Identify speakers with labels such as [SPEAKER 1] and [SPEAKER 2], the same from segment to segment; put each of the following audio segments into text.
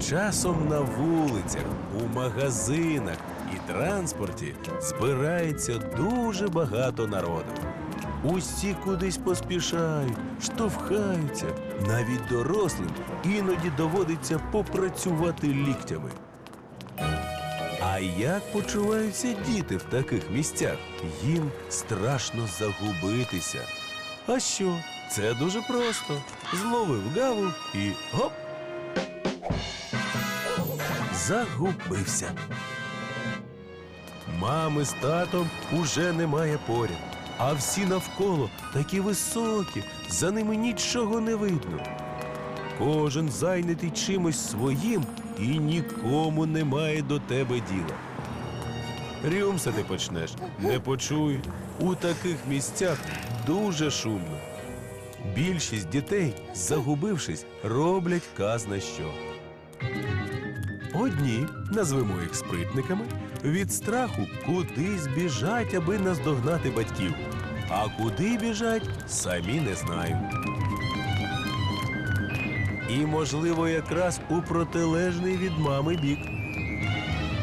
[SPEAKER 1] Часом на вулицях, у магазинах і транспорті збирається дуже багато народу. Усі кудись поспішають, штовхаються. Навіть дорослим іноді доводиться попрацювати ліктями. А як почуваються діти в таких місцях? Їм страшно загубитися. А що? Це дуже просто. Зловив гаву і гоп! Загубився. Мами з татом уже немає поряд, а всі навколо такі високі, за ними нічого не видно. Кожен зайнятий чимось своїм і нікому немає до тебе діла. Рюмсати почнеш, не почують. У таких місцях дуже шумно. Більшість дітей, загубившись, роблять казна що. Одні, назвемо їх спритниками, від страху кудись біжать, аби наздогнати батьків. А куди біжать, самі не знають. І, можливо, якраз у протилежний від мами бік.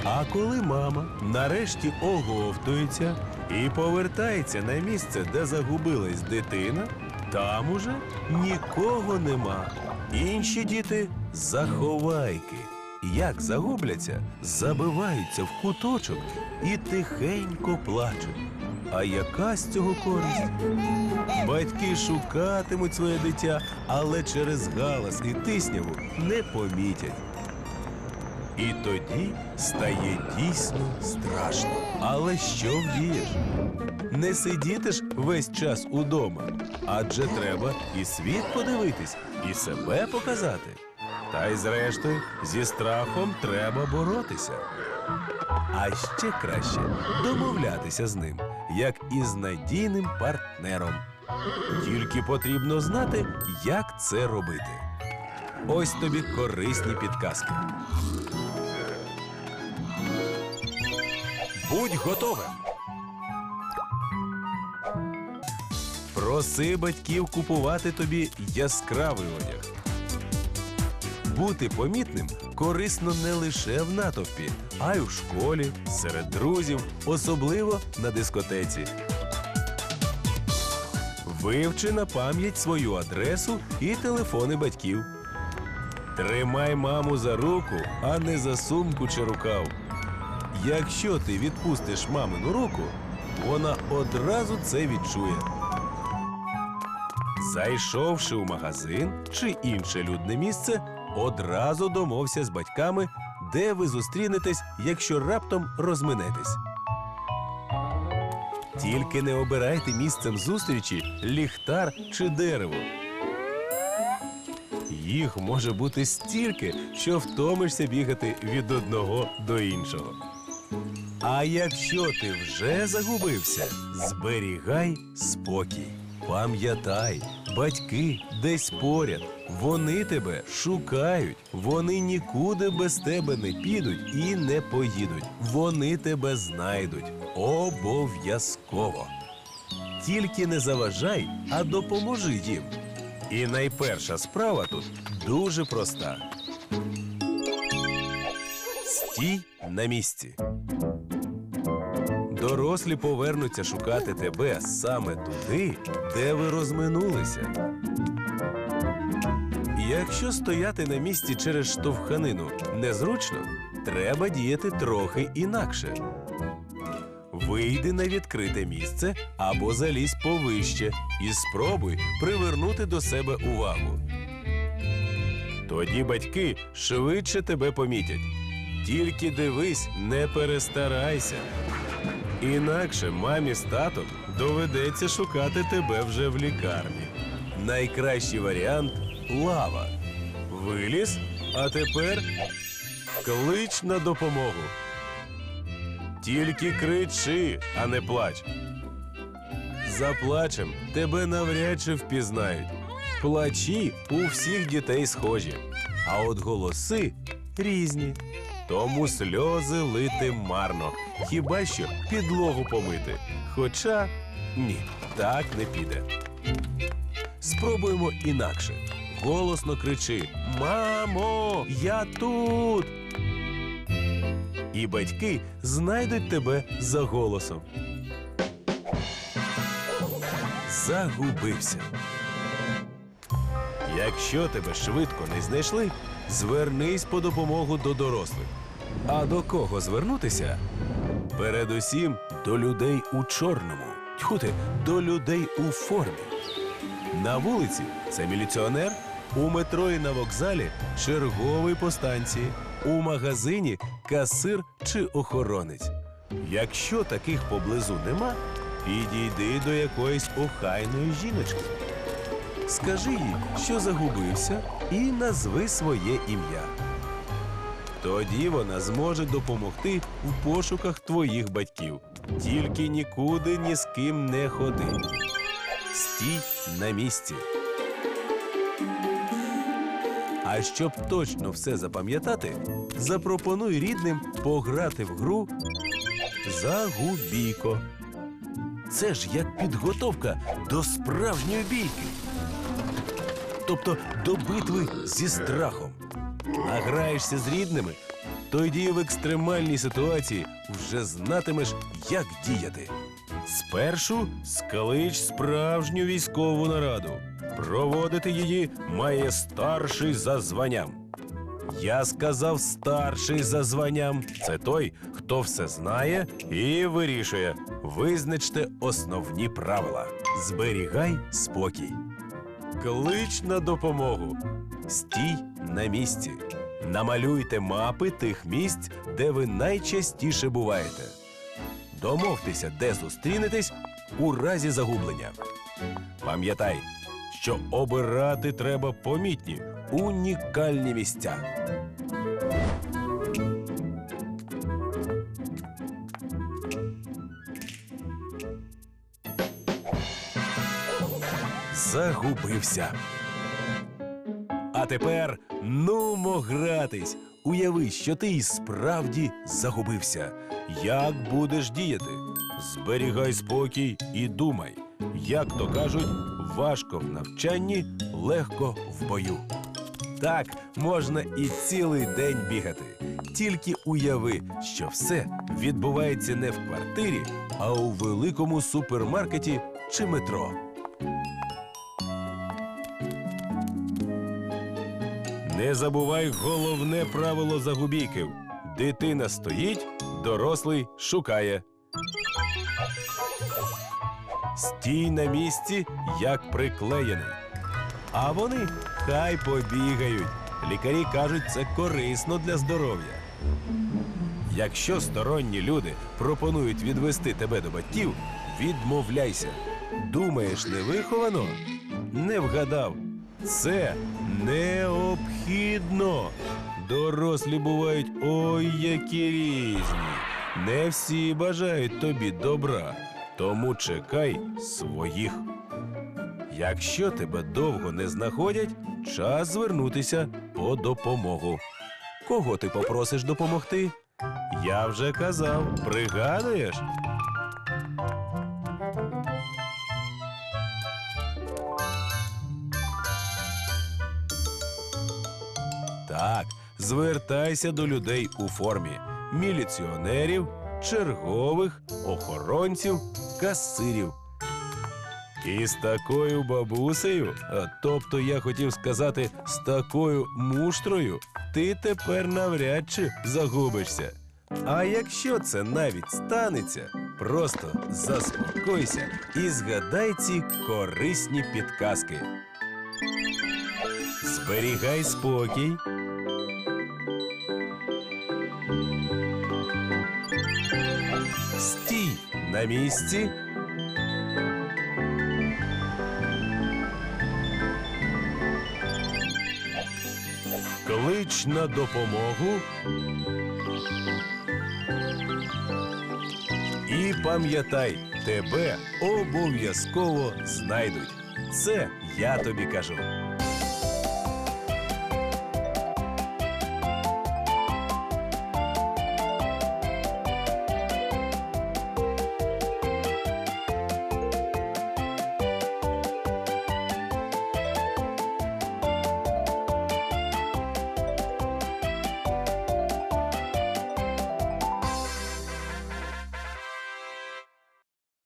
[SPEAKER 1] А коли мама нарешті оговтується і повертається на місце, де загубилась дитина, там уже нікого нема. Інші діти заховайки. Як загубляться, забиваються в куточок і тихенько плачуть. А яка з цього користь? Батьки шукатимуть своє дитя, але через галас і тисняву не помітять. І тоді стає дійсно страшно. Але що вдієш? Не сидіти ж весь час удома, адже треба і світ подивитись, і себе показати. Та й зрештою, зі страхом треба боротися. А ще краще домовлятися з ним, як із надійним партнером. Тільки потрібно знати, як це робити. Ось тобі корисні підказки. Будь готовим. Проси батьків купувати тобі яскравий одяг. Бути помітним корисно не лише в натовпі, а й у школі, серед друзів, особливо на дискотеці. Вивчи на пам'ять свою адресу і телефони батьків. Тримай маму за руку, а не за сумку чи рукав. Якщо ти відпустиш мамину руку, вона одразу це відчує. Зайшовши у магазин чи інше людне місце, одразу домовся з батьками, де ви зустрінетесь, якщо раптом розминетесь. Тільки не обирайте місцем зустрічі ліхтар чи дерево. Їх може бути стільки, що втомишся бігати від одного до іншого. А якщо ти вже загубився, зберігай спокій. Пам'ятай, батьки десь поряд. Вони тебе шукають. Вони нікуди без тебе не підуть і не поїдуть. Вони тебе знайдуть. Обов'язково. Тільки не заважай, а допоможи їм. І найперша справа тут дуже проста. Стій на місці. Дорослі повернуться шукати тебе саме туди, де ви розминулися. Якщо стояти на місці через штовханину незручно, треба діяти трохи інакше. Вийди на відкрите місце або залізь повище і спробуй привернути до себе увагу. Тоді батьки швидше тебе помітять. Тільки дивись, не перестарайся. Інакше мамі з татом доведеться шукати тебе вже в лікарні. Найкращий варіант лава. Виліз, а тепер клич на допомогу. Тільки кричи, а не плач. За плачем тебе навряд чи впізнають. Плачі у всіх дітей схожі, а от голоси різні. Тому сльози лити марно, хіба що підлогу помити. Хоча ні, так не піде. Спробуємо інакше. голосно кричи: Мамо, я тут! І батьки знайдуть тебе за голосом. Загубився. Якщо тебе швидко не знайшли, звернись по допомогу до дорослих. А до кого звернутися? Передусім до людей у чорному. Тьху ти, до людей у формі. На вулиці це міліціонер, у метро і на вокзалі черговий по станції, у магазині касир чи охоронець. Якщо таких поблизу нема, підійди до якоїсь охайної жіночки. Скажи їй, що загубився, і назви своє ім'я. Тоді вона зможе допомогти в пошуках твоїх батьків. Тільки нікуди ні з ким не ходи. Стій на місці. А щоб точно все запам'ятати, запропонуй рідним пограти в гру Загубійко. Це ж як підготовка до справжньої бійки. Тобто до битви зі страхом. Награєшся з рідними, тоді в екстремальній ситуації вже знатимеш, як діяти. Спершу склич справжню військову нараду. Проводити її має старший за званням. Я сказав старший за званням. Це той, хто все знає і вирішує. Визначте основні правила. Зберігай спокій. Клич на допомогу. Стій на місці. Намалюйте мапи тих місць, де ви найчастіше буваєте. Домовтеся, де зустрінетесь у разі загублення. Пам'ятай, що обирати треба помітні, унікальні місця. Загубився. А тепер нумо гратись. Уяви, що ти і справді загубився. Як будеш діяти? Зберігай спокій і думай. Як то кажуть, важко в навчанні, легко в бою. Так можна і цілий день бігати. Тільки уяви, що все відбувається не в квартирі, а у великому супермаркеті чи метро. Не забувай головне правило загубійків. Дитина стоїть, дорослий шукає. Стій на місці, як приклеєний. А вони хай побігають. Лікарі кажуть, це корисно для здоров'я. Якщо сторонні люди пропонують відвести тебе до батьків, відмовляйся. Думаєш, невиховано? Не вгадав. Це необхідно. Дорослі бувають ой які різні. Не всі бажають тобі добра, тому чекай своїх. Якщо тебе довго не знаходять, час звернутися по допомогу. Кого ти попросиш допомогти? Я вже казав, пригадуєш? Звертайся до людей у формі міліціонерів, чергових, охоронців, касирів. І з такою бабусею, тобто я хотів сказати, з такою муштрою, ти тепер навряд чи загубишся. А якщо це навіть станеться, просто заспокойся і згадай ці корисні підказки. Зберігай спокій. На місці. Клич на допомогу. І пам'ятай, тебе обов'язково знайдуть. Це я тобі кажу.